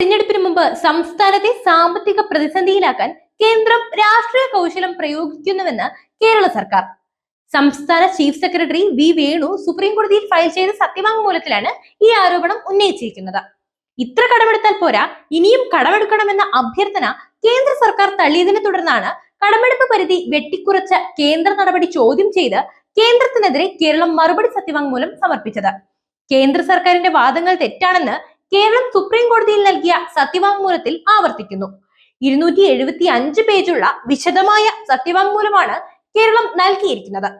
തിരഞ്ഞെടുപ്പിന് മുമ്പ് സംസ്ഥാനത്തെ സാമ്പത്തിക പ്രതിസന്ധിയിലാക്കാൻ കേന്ദ്രം രാഷ്ട്രീയ കൗശലം പ്രയോഗിക്കുന്നുവെന്ന് കേരള സർക്കാർ. സംസ്ഥാന chief secretary V Venu supreme കോടതിയിൽ ഫയൽ ചെയ്ത സത്യവാങ്മൂലത്തിലാണ് ഈ ആരോപണം ഉന്നയിച്ചിരിക്കുന്നത്. ഇത്ര കടമെടുത്താൽ പോരാ ഇനിയും കടമെടുക്കണമെന്ന അഭ്യർത്ഥന കേന്ദ്ര സർക്കാർ തള്ളിയതിനെ തുടർന്നാണ് കടമെടുപ്പ് പരിധി വെട്ടിക്കുറച്ച കേന്ദ്ര നടപടി ചോദ്യം ചെയ്ത് കേന്ദ്രത്തിനെതിരെ കേരളം മറുപടി സത്യവാങ്മൂലം സമർപ്പിച്ചത്. കേന്ദ്ര സർക്കാരിന്റെ വാദങ്ങൾ തെറ്റാണെന്ന് കേരളം സുപ്രീം കോടതിയിൽ നൽകിയ സത്യവാങ്മൂലത്തിൽ ആവർത്തിക്കുന്നു. ഇരുന്നൂറ്റി എഴുപത്തി അഞ്ച് പേജുള്ള വിശദമായ സത്യവാങ്മൂലമാണ് കേരളം നൽകിയിരിക്കുന്നത്.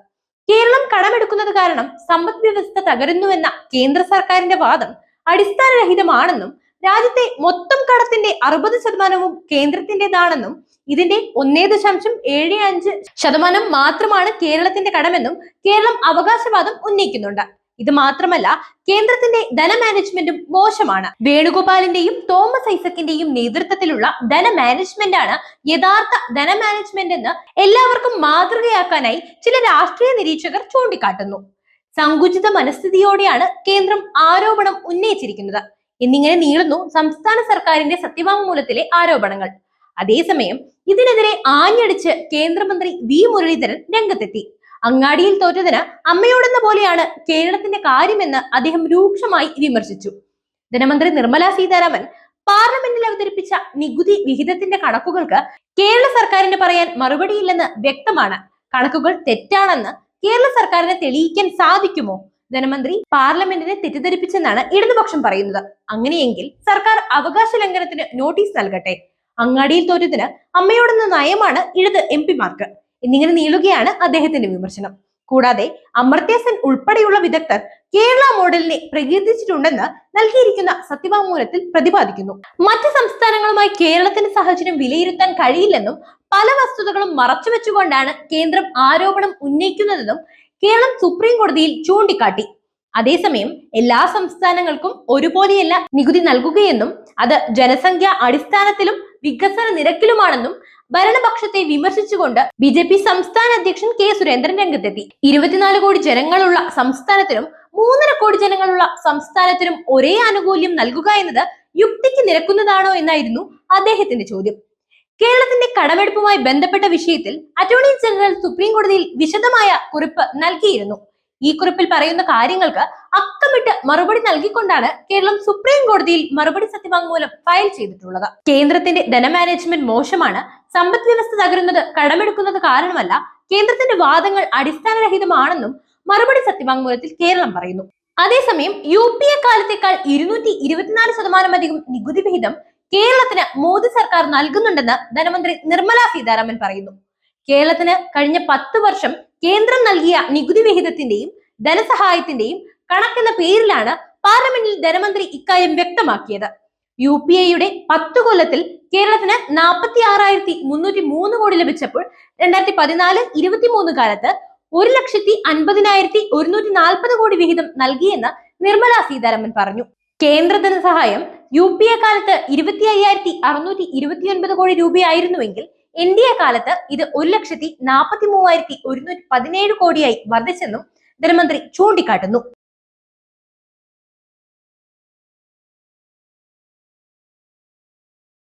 കേരളം കടമെടുക്കുന്നത് കാരണം സമ്പദ് വ്യവസ്ഥ തകരുന്നുവെന്ന കേന്ദ്ര സർക്കാരിന്റെ വാദം അടിസ്ഥാനരഹിതമാണെന്നും രാജ്യത്തെ മൊത്തം കടത്തിന്റെ അറുപത് ശതമാനവും കേന്ദ്രത്തിന്റേതാണെന്നും ഇതിന്റെ ഒന്നേ ദശാംശം ഏഴ് അഞ്ച് ശതമാനം മാത്രമാണ് കേരളത്തിന്റെ കടമെന്നും കേരളം അവകാശവാദം ഉന്നയിക്കുന്നുണ്ട്. ഇത് മാത്രമല്ല കേന്ദ്രത്തിന്റെ ധനമാനേജ്മെന്റും മോശമാണ്. വേണുഗോപാലിന്റെയും തോമസ് ഐസക്കിന്റെയും നേതൃത്വത്തിലുള്ള ധനമാനേജ്മെന്റ് ആണ് യഥാർത്ഥ ധനമാനേജ്മെന്റ് എന്ന് എല്ലാവർക്കും മാതൃകയാക്കാനായി ചില രാഷ്ട്രീയ നിരീക്ഷകർ ചൂണ്ടിക്കാട്ടുന്നു. സങ്കുചിത മനസ്ഥിതിയോടെയാണ് കേന്ദ്രം ആരോപണം ഉന്നയിച്ചിരിക്കുന്നത്. എന്നിങ്ങനെ നീളുന്നു സംസ്ഥാന സർക്കാരിന്റെ സത്യവാങ്മൂലത്തിലെ ആരോപണങ്ങൾ. അതേസമയം ഇതിനെതിരെ ആഞ്ഞടിച്ച് കേന്ദ്രമന്ത്രി വി മുരളീധരൻ രംഗത്തെത്തി. അങ്ങാടിയിൽ തോറ്റതിന് അമ്മയോടെന്ന പോലെയാണ് കേരളത്തിന്റെ കാര്യമെന്ന് അദ്ദേഹം രൂക്ഷമായി വിമർശിച്ചു. ധനമന്ത്രി നിർമ്മല സീതാരാമൻ പാർലമെന്റിൽ അവതരിപ്പിച്ച നികുതി വിഹിതത്തിന്റെ കണക്കുകൾക്ക് കേരള സർക്കാരിന് പറയാൻ മറുപടിയില്ലെന്ന് വ്യക്തമാണ്. കണക്കുകൾ തെറ്റാണെന്ന് കേരള സർക്കാരിനെ തെളിയിക്കാൻ സാധിക്കുമോ? ധനമന്ത്രി പാർലമെന്റിനെ തെറ്റിദ്ധരിപ്പിച്ചെന്നാണ് ഇടതുപക്ഷം പറയുന്നത്. അങ്ങനെയെങ്കിൽ സർക്കാർ അവകാശ ലംഘനത്തിന് നോട്ടീസ് നൽകട്ടെ. അങ്ങാടിയിൽ തോറ്റതിന് അമ്മയോടെന്ന നയമാണ് ഇടത് എം പിമാർക്ക്. എന്നിങ്ങനെ നീളുകയാണ് അദ്ദേഹത്തിന്റെ വിമർശനം. കൂടാതെ അമർത്യ സെൻ ഉൾപ്പെടെയുള്ള വിദഗ്ധർ കേരള മോഡലിനെ പ്രകീർത്തിച്ചിട്ടുണ്ടെന്ന് നൽകിയിരിക്കുന്ന സത്യവാങ്മൂലത്തിൽ പ്രതിപാദിക്കുന്നു. മറ്റു സംസ്ഥാനങ്ങളുമായി കേരളത്തിന്റെ സാഹചര്യം വിലയിരുത്താൻ കഴിയില്ലെന്നും പല വസ്തുതകളും മറച്ചുവെച്ചുകൊണ്ടാണ് കേന്ദ്രം ആരോപണം ഉന്നയിക്കുന്നതെന്നും കേരളം സുപ്രീം കോടതിയിൽ ചൂണ്ടിക്കാട്ടി. അതേസമയം എല്ലാ സംസ്ഥാനങ്ങൾക്കും ഒരുപോലെയല്ല നികുതി നൽകുകയെന്നും അത് ജനസംഖ്യ അടിസ്ഥാനത്തിലും വികസന നിരക്കിലുമാണെന്നും ഭരണപക്ഷത്തെ വിമർശിച്ചുകൊണ്ട് ബി ജെ പി സംസ്ഥാന അധ്യക്ഷൻ കെ സുരേന്ദ്രൻ രംഗത്തെത്തി. ഇരുപത്തിനാല് കോടി ജനങ്ങളുള്ള സംസ്ഥാനത്തിനും മൂന്നര കോടി ജനങ്ങളുള്ള സംസ്ഥാനത്തിനും ഒരേ ആനുകൂല്യം നൽകുക എന്നത് യുക്തിക്ക് നിരക്കുന്നതാണോ എന്നായിരുന്നു അദ്ദേഹത്തിന്റെ ചോദ്യം. കേരളത്തിന്റെ കടമെടുപ്പുമായി ബന്ധപ്പെട്ട വിഷയത്തിൽ അറ്റോർണി ജനറൽ സുപ്രീം കോടതിയിൽ വിശദമായ കുറിപ്പ് നൽകിയിരുന്നു. ഈ കുറിപ്പിൽ പറയുന്ന കാര്യങ്ങൾക്ക് അക്കമിട്ട് മറുപടി നൽകിക്കൊണ്ടാണ് കേരളം സുപ്രീം കോടതിയിൽ മറുപടി സത്യവാങ്മൂലം ഫയൽ ചെയ്തിട്ടുള്ളത്. കേന്ദ്രത്തിന്റെ ധനമാനേജ്മെന്റ് മോശമാണ് സമ്പദ് വ്യവസ്ഥ തകരുന്നത് കടമെടുക്കുന്നത് കാരണമല്ല കേന്ദ്രത്തിന്റെ വാദങ്ങൾ അടിസ്ഥാനരഹിതമാണെന്നും മറുപടി സത്യവാങ്മൂലത്തിൽ കേരളം പറയുന്നു. അതേസമയം യു പി എ കാലത്തേക്കാൾ ഇരുന്നൂറ്റി ഇരുപത്തിനാല് ശതമാനം അധികം നികുതി വിഹിതം കേരളത്തിന് മോദി സർക്കാർ നൽകുന്നുണ്ടെന്ന് ധനമന്ത്രി നിർമ്മല സീതാരാമൻ പറയുന്നു. കേരളത്തിന് കഴിഞ്ഞ പത്ത് വർഷം കേന്ദ്രം നൽകിയ നികുതി വിഹിതത്തിന്റെയും ധനസഹായത്തിന്റെയും കണക്കെന്ന പേരിലാണ് പാർലമെന്റിൽ ധനമന്ത്രി ഇക്കാര്യം വ്യക്തമാക്കിയത്. യു പി എയുടെ പത്ത് കൊല്ലത്തിൽ കേരളത്തിന് നാൽപ്പത്തി ആറായിരത്തി മുന്നൂറ്റി മൂന്ന് കോടി ലഭിച്ചപ്പോൾ രണ്ടായിരത്തി പതിനാല് ഇരുപത്തിമൂന്ന് കാലത്ത് ഒരു ലക്ഷത്തി അൻപതിനായിരത്തി ഒരുന്നൂറ്റി നാൽപ്പത് കോടി വിഹിതം നൽകിയെന്ന് നിർമ്മല സീതാരാമൻ പറഞ്ഞു. കേന്ദ്ര ധനസഹായം യു പി എ കാലത്ത് ഇരുപത്തി അയ്യായിരത്തി അറുന്നൂറ്റി ഇരുപത്തിയൊൻപത് കോടി രൂപയായിരുന്നുവെങ്കിൽ എൻ ഡി എ കാലത്ത് ഇത് ഒരു ലക്ഷത്തി നാൽപ്പത്തി മൂവായിരത്തി ഒരുന്നൂറ്റി പതിനേഴ് കോടിയായി വർദ്ധിച്ചെന്നും ധനമന്ത്രി ചൂണ്ടിക്കാട്ടുന്നു.